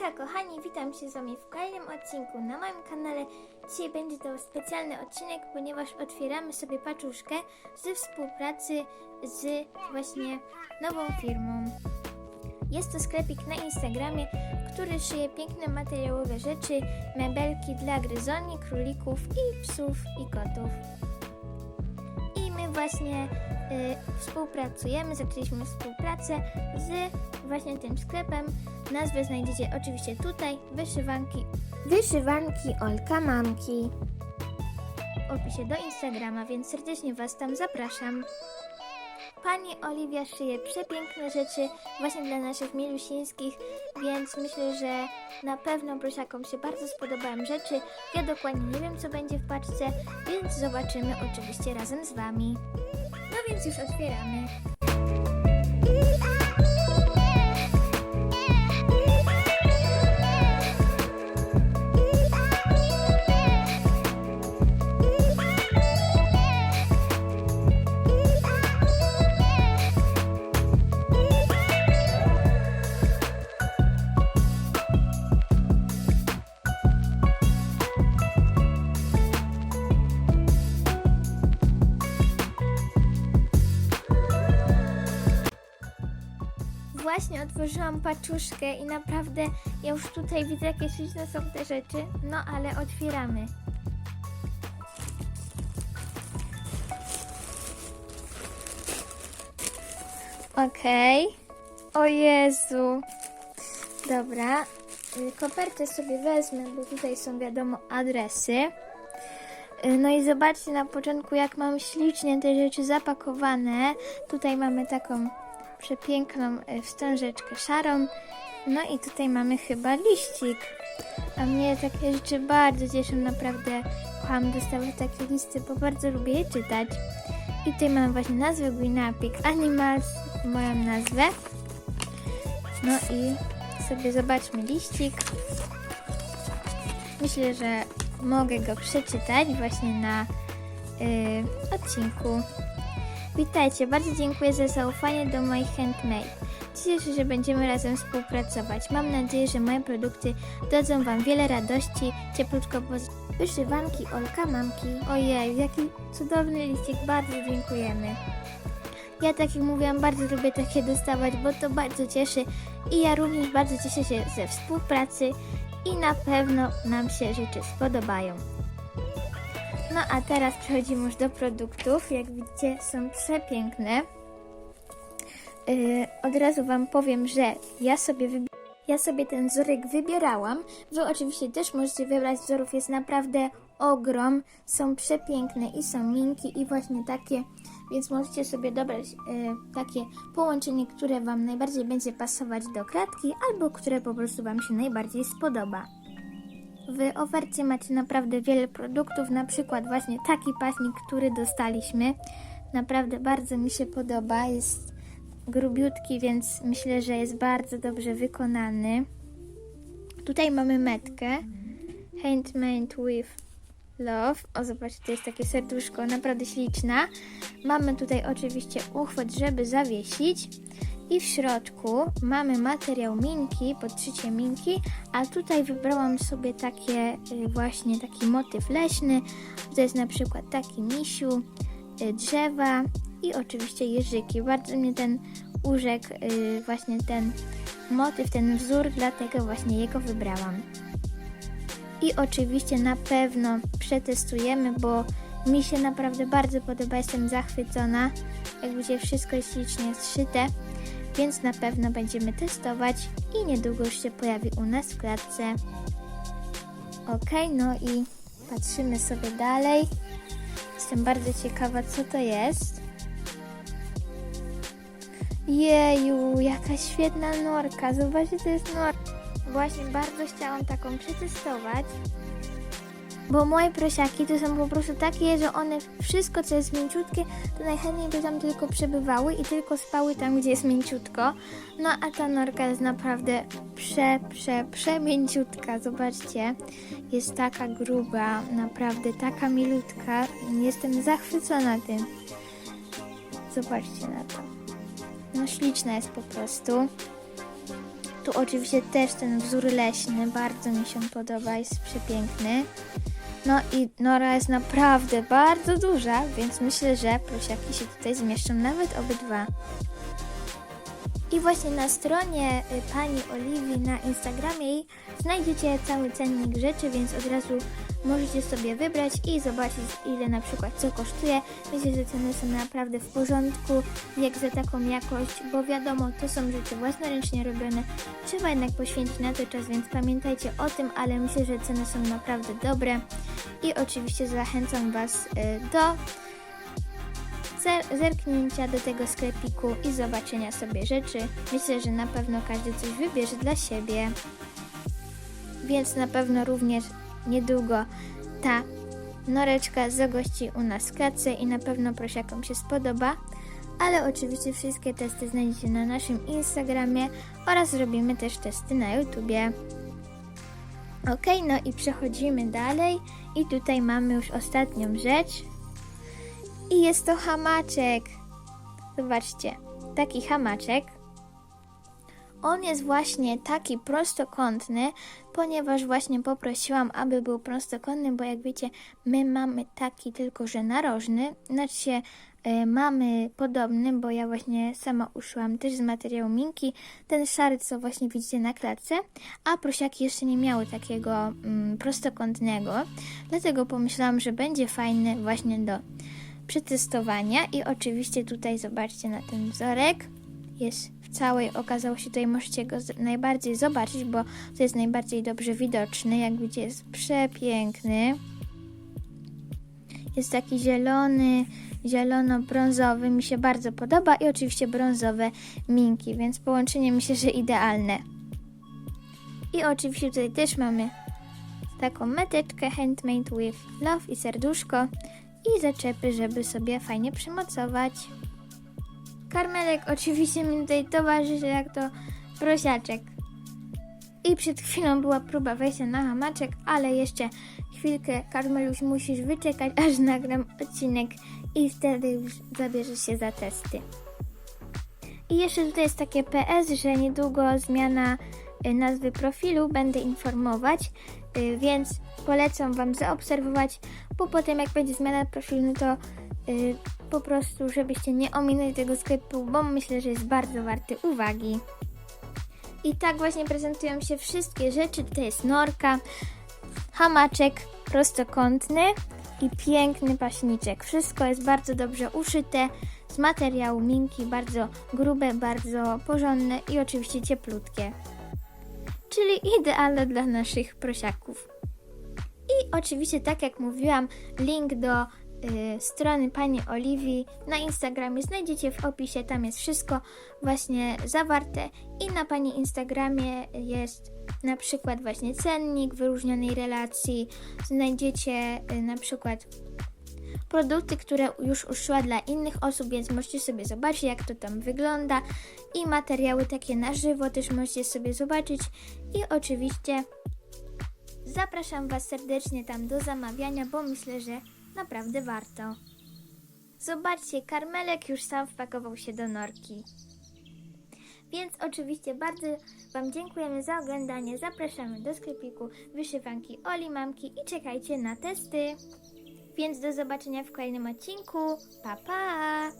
Hejka kochani, witam się z wami w kolejnym odcinku na moim kanale. Dzisiaj będzie to specjalny odcinek, ponieważ otwieramy sobie paczuszkę ze współpracy z właśnie nową firmą. Jest to sklepik na Instagramie, który szyje piękne materiałowe rzeczy, mebelki dla gryzoni, królików i psów i kotów. I my właśnie y, współpracujemy, zaczęliśmy współpracę z właśnie tym sklepem. Nazwę znajdziecie oczywiście tutaj, wyszywanki, wyszywanki Olka Mamki. W opisie do Instagrama, więc serdecznie Was tam zapraszam. Pani Oliwia szyje przepiękne rzeczy właśnie dla naszych mielusińskich, więc myślę, że na pewno prosiakom się bardzo spodobają rzeczy. Ja dokładnie nie wiem, co będzie w paczce, więc zobaczymy oczywiście razem z Wami. No więc już otwieramy. Właśnie otworzyłam paczuszkę i naprawdę ja już tutaj widzę jakie śliczne są te rzeczy. No ale otwieramy. Okej. O Jezu. Dobra. Y, Kopertę sobie wezmę, bo tutaj są wiadomo adresy. Y, No i zobaczcie na początku, jak mam ślicznie te rzeczy zapakowane. Tutaj mamy taką przepiękną y, wstążeczkę szarą. No i tutaj mamy chyba liścik. A mnie takie rzeczy bardzo cieszą, naprawdę kocham dostawać takie listy, bo bardzo lubię je czytać. I tutaj mam właśnie nazwę Guinea Pig Animals, moją nazwę. No i sobie zobaczmy liścik. Myślę, że mogę go przeczytać właśnie na y, odcinku. Witajcie, bardzo dziękuję za zaufanie do moich handmade. Cieszę się, że będziemy razem współpracować. Mam nadzieję, że moje produkty dadzą Wam wiele radości, ciepluczko poz... Wyszywanki Olka Mamki. Ojej, jaki cudowny liścik, bardzo dziękujemy. Ja tak jak mówiłam, bardzo lubię takie dostawać, bo to bardzo cieszy i ja również bardzo cieszę się ze współpracy i na pewno nam się rzeczy spodobają. No a teraz przechodzimy już do produktów. Jak widzicie, są przepiękne. Yy, od razu Wam powiem, że ja sobie, ja sobie ten wzorek wybierałam. Wy oczywiście też możecie wybrać wzorów, jest naprawdę ogrom. Są przepiękne i są miękkie i właśnie takie, więc możecie sobie dobrać yy, takie połączenie, które Wam najbardziej będzie pasować do kratki albo które po prostu Wam się najbardziej spodoba. W ofercie macie naprawdę wiele produktów, na przykład właśnie taki pasnik, który dostaliśmy. Naprawdę bardzo mi się podoba, jest grubiutki, więc myślę, że jest bardzo dobrze wykonany. Tutaj mamy metkę Handmade with Love. O, zobaczcie, to jest takie serduszko, naprawdę śliczna. Mamy tutaj oczywiście uchwyt, żeby zawiesić. I w środku mamy materiał minki, podszycie minki, a tutaj wybrałam sobie takie y, właśnie taki motyw leśny. To jest na przykład taki misiu, y, drzewa i oczywiście jeżyki. Bardzo mnie ten urzekł, y, właśnie ten motyw, ten wzór, dlatego właśnie jego wybrałam. I oczywiście na pewno przetestujemy, bo mi się naprawdę bardzo podoba, jestem zachwycona. Jak widzicie, wszystko ślicznie zszyte, więc na pewno będziemy testować i niedługo już się pojawi u nas w klatce. Ok, no i patrzymy sobie dalej. Jestem bardzo ciekawa, co to jest. Jeju, jaka świetna norka. Zobaczcie, to jest norka. Właśnie bardzo chciałam taką przetestować. Bo moje prosiaki to są po prostu takie, że one wszystko co jest mięciutkie, to najchętniej by tam tylko przebywały i tylko spały tam, gdzie jest mięciutko. No a ta norka jest naprawdę prze, prze, przemięciutka. Zobaczcie, jest taka gruba, naprawdę taka milutka. Jestem zachwycona tym. Zobaczcie na to. No śliczna jest po prostu. Tu oczywiście też ten wzór leśny, bardzo mi się podoba, jest przepiękny. No i nora jest naprawdę bardzo duża, więc myślę, że prosiaki się tutaj zmieszczą nawet obydwa. I właśnie na stronie y, pani Oliwii na Instagramie znajdziecie cały cennik rzeczy, więc od razu możecie sobie wybrać i zobaczyć ile na przykład co kosztuje. Myślę, że ceny są naprawdę w porządku, jak za taką jakość, bo wiadomo, to są rzeczy własnoręcznie robione. Trzeba jednak poświęcić na to czas, więc pamiętajcie o tym, ale myślę, że ceny są naprawdę dobre. I oczywiście zachęcam Was y, do zer- zerknięcia do tego sklepiku i zobaczenia sobie rzeczy. Myślę, że na pewno każdy coś wybierze dla siebie. Więc na pewno również niedługo ta noreczka zagości u nas w klatce i na pewno prosiakom się spodoba. Ale oczywiście wszystkie testy znajdziecie na naszym Instagramie oraz robimy też testy na YouTubie. Ok, no i przechodzimy dalej i tutaj mamy już ostatnią rzecz. I jest to hamaczek. Zobaczcie, taki hamaczek. On jest właśnie taki prostokątny, ponieważ właśnie poprosiłam, aby był prostokątny, bo jak wiecie, my mamy taki tylko, że narożny. Znaczy się mamy podobny, bo ja właśnie sama uszyłam też z materiału minki, ten szary, co właśnie widzicie na klatce, a prosiaki jeszcze nie miały takiego mm, prostokątnego, dlatego pomyślałam, że będzie fajny właśnie do przetestowania i oczywiście tutaj zobaczcie na ten wzorek. Jest w całej okazałości, tutaj możecie go najbardziej zobaczyć, bo to jest najbardziej dobrze widoczny. Jak widzicie, jest przepiękny. Jest taki zielony, zielono-brązowy. Mi się bardzo podoba i oczywiście brązowe minki, więc połączenie myślę, że idealne. I oczywiście tutaj też mamy taką meteczkę handmade with love i serduszko i zaczepy, żeby sobie fajnie przymocować. Karmelek oczywiście mi tutaj towarzyszy jak to prosiaczek. I przed chwilą była próba wejścia na hamaczek, ale jeszcze chwilkę, Karmeluś, musisz wyczekać, aż nagram odcinek i wtedy już zabierzesz się za testy. I jeszcze tutaj jest takie PS, że niedługo zmiana y, nazwy profilu, będę informować, y, więc polecam Wam zaobserwować, bo potem jak będzie zmiana profilu, no to y, po prostu, żebyście nie ominęli tego sklepu, bo myślę, że jest bardzo warty uwagi. I tak właśnie prezentują się wszystkie rzeczy. Tutaj jest norka, hamaczek prostokątny i piękny paśniczek. Wszystko jest bardzo dobrze uszyte z materiału minki, bardzo grube, bardzo porządne i oczywiście cieplutkie. Czyli idealne dla naszych prosiaków. I oczywiście, tak jak mówiłam, link do strony pani Oliwii na Instagramie znajdziecie w opisie. Tam jest wszystko właśnie zawarte. I na pani Instagramie jest na przykład właśnie cennik wyróżnionej relacji. Znajdziecie y, na przykład produkty, które już uszyła dla innych osób, więc możecie sobie zobaczyć, jak to tam wygląda. I materiały takie na żywo też możecie sobie zobaczyć. I oczywiście Zapraszam Was serdecznie tam do zamawiania, bo myślę, że naprawdę warto. Zobaczcie, karmelek już sam wpakował się do norki. Więc oczywiście bardzo Wam dziękujemy za oglądanie. Zapraszamy do sklepiku wyszywanki Oli Mamki i czekajcie na testy. Więc do zobaczenia w kolejnym odcinku. Pa pa!